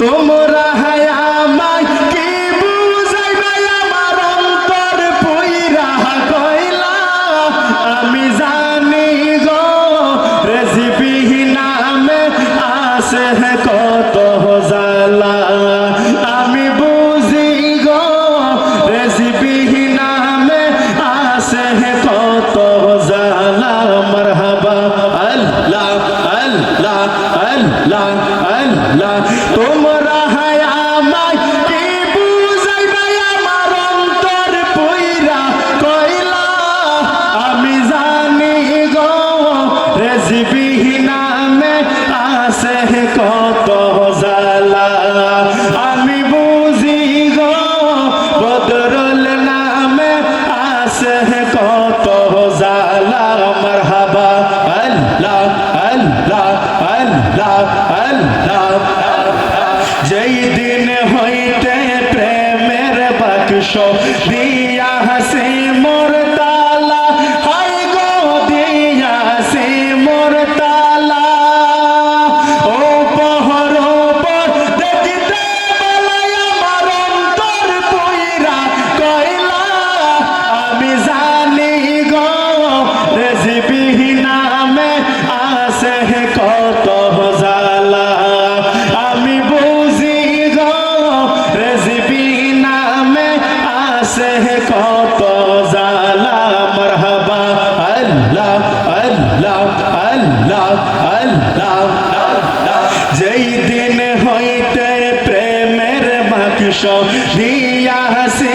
তোমরা আমায় কি বুঝাইবে আমার অন্তর পুইরা? আমি জানি গো রেসিপি নামে আসে কত জালা আমি বুঝি গো রেসিপি নামে আসে কত জালা মারহাবা, আল্লাহ আল্লাহ আল্লাহ। তোমরা হায় আমায় কি বুঝাইবে আমার অন্তর পুইরা? কইলা, আমি জানি গো রেসিপি নামে আসে কত জালা আমি বুঝি গো, বদরুল নামে আসে কত জালা মারহাবা, আল্লাহ আল্লাহ আল্লাহ আল্লাহ। বাক্স কত জালা মারহাবা আল্লাহ আল্লাহ আল্লাহ আল্লাহ যেই দিন হইতে প্রেমের বাক্স দিয়া হাসি